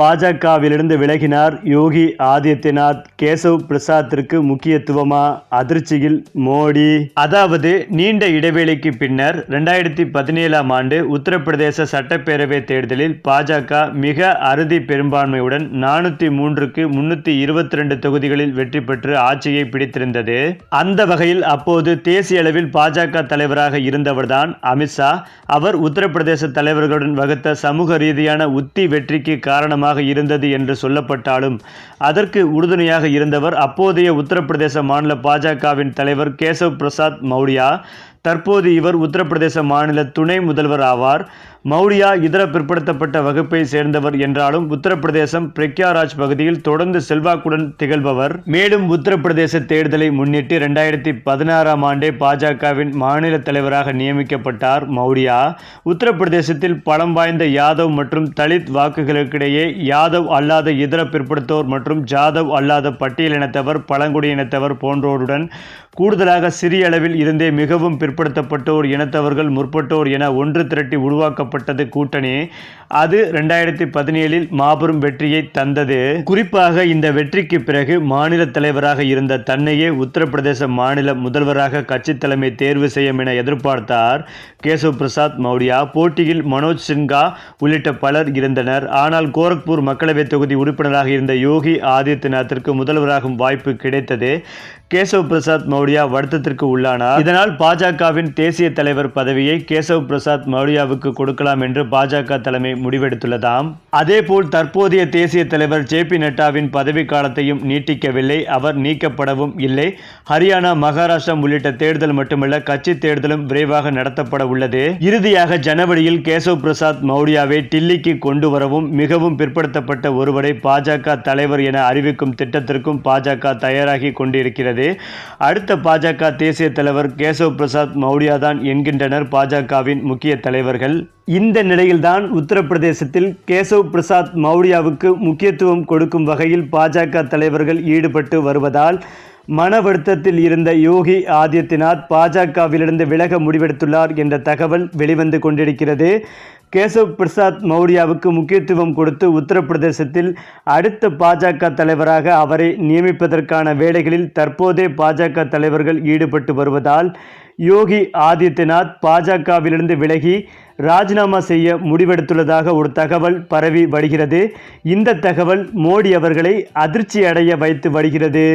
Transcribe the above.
பாஜகவிலிருந்து விலகினார் யோகி ஆதித்யநாத். கேசவ் பிரசாத்திற்கு முக்கியத்துவமா? அதிர்ச்சியில் மோடி. அதாவது நீண்ட இடைவேளைக்கு பின்னர் ரெண்டாயிரத்தி பதினேழாம் ஆண்டு உத்தரப்பிரதேச சட்டப்பேரவை தேர்தலில் பாஜக மிக அறுதி பெரும்பான்மையுடன் நானூற்றி மூன்றுக்கு முன்னூற்றி இருபத்தி ரெண்டு தொகுதிகளில் வெற்றி பெற்று ஆட்சியை பிடித்திருந்தது. அந்த வகையில் அப்போது தேசிய அளவில் பாஜக தலைவராக இருந்தவர்தான் அமித்ஷா. அவர் உத்தரப்பிரதேச தலைவர்களுடன் வகுத்த சமூக ரீதியான உத்தி வெற்றிக்கு காரணமாக இருந்தது என்று சொல்லப்பட்டாலும் அதற்கு உறுதுணையாக இருந்தவர் அப்போதைய உத்தரப்பிரதேச மாநில பாஜகவின் தலைவர் கேசவ் பிரசாத் மௌடியா தற்போது இவர் உத்தரப்பிரதேச மாநில துணை முதல்வர் ஆவார். மௌரியா இதர பிற்படுத்தப்பட்ட வகுப்பை சேர்ந்தவர் என்றாலும் உத்தரப்பிரதேசம் பிரக்யாராஜ் பகுதியில் தொடர்ந்து செல்வாக்குடன் திகழ்பவர். மேலும் உத்தரப்பிரதேச தேர்தலை முன்னிட்டு இரண்டாயிரத்தி பதினாறாம் ஆண்டே பாஜகவின் மாநில தலைவராக நியமிக்கப்பட்டார் மௌரியா. உத்தரப்பிரதேசத்தில் பலம் வாய்ந்த யாதவ் மற்றும் தலித் வாக்குகளுக்கிடையே யாதவ் அல்லாத இதர பிற்படுத்தோர் மற்றும் ஜாதவ் அல்லாத பட்டியலினத்தவர் பழங்குடியினத்தவர் போன்றோருடன் கூடுதலாக சிறிய அளவில் இருந்தே மிகவும் பிற்படுத்தப்பட்டோர் இனத்தவர்கள் முற்பட்டோர் என ஒன்று திரட்டி உருவாக்கப்பட்டது கூட்டணி. அது ரெண்டாயிரத்தி பதினேழில் மாபெரும் வெற்றியை தந்தது. குறிப்பாக இந்த வெற்றிக்கு பிறகு மாநில தலைவராக இருந்த தன்னையே உத்தரப்பிரதேச மாநில முதல்வராக கட்சி தலைமை தேர்வு செய்யும் என எதிர்பார்த்தார் கேசவ் பிரசாத் மௌரியா. போட்டியில் மனோஜ் சின்ஹா உள்ளிட்ட பலர் இருந்தனர். ஆனால் கோரக்பூர் மக்களவைத் தொகுதி உறுப்பினராக இருந்த யோகி ஆதித்யநாத்திற்கு முதல்வராகும் வாய்ப்பு கிடைத்தது. கேசவ் பிரசாத் மௌடியா வருத்தத்திற்கு உள்ளானார். இதனால் பாஜகவின் தேசிய தலைவர் பதவியை கேசவ் பிரசாத் மௌடியாவுக்கு கொடுக்கலாம் என்று பாஜக தலைமை முடிவெடுத்துள்ளதாம். அதேபோல் தற்போதைய தேசிய தலைவர் ஜே பி நட்டாவின் பதவி காலத்தையும் நீட்டிக்கவில்லை. அவர் நீக்கப்படவும் இல்லை. ஹரியானா மகாராஷ்டிரம் உள்ளிட்ட தேர்தல் மட்டுமல்ல கட்சி தேர்தலும் விரைவாக நடத்தப்பட உள்ளது. இறுதியாக ஜனவரியில் கேசவ் பிரசாத் மௌடியாவை டில்லிக்கு கொண்டு வரவும் மிகவும் பிற்படுத்தப்பட்ட ஒருவரை பாஜக தலைவர் என அறிவிக்கும் திட்டத்திற்கும் பாஜக தயாராகி கொண்டிருக்கிறது. அடுத்த பாஜக தேசிய தலைவர் கேசவ் பிரசாத் மௌரியா தான் என்கின்றனர். பாஜகவின் முக்கிய தலைவர்கள். இந்த நிலையில்தான் உத்தரப்பிரதேசத்தில் கேசவ் பிரசாத் மௌடியாவுக்கு முக்கியத்துவம் கொடுக்கும் வகையில் பாஜக தலைவர்கள் ஈடுபட்டு வருவதால் மன வருத்தத்தில் இருந்த யோகி ஆதித்யநாத் பாஜகவிலிருந்து விலக முடிவெடுத்துள்ளார் என்ற தகவல் வெளிவந்து கொண்டிருக்கிறது. கேசவ் பிரசாத் மௌரியாவுக்கு முக்கியத்துவம் கொடுத்து உத்தரப்பிரதேசத்தில் அடுத்த பாஜக தலைவராக அவரை நியமிப்பதற்கான வேலைகளில் தற்போதே பாஜக தலைவர்கள் ஈடுபட்டு வருவதால் யோகி ஆதித்யநாத் பாஜகவிலிருந்து விலகி ராஜினாமா செய்ய முடிவெடுத்துள்ளதாக ஒரு தகவல் பரவி வருகிறது. இந்த தகவல் மோடி அவர்களை அதிர்ச்சி அடைய வைத்து வருகிறது.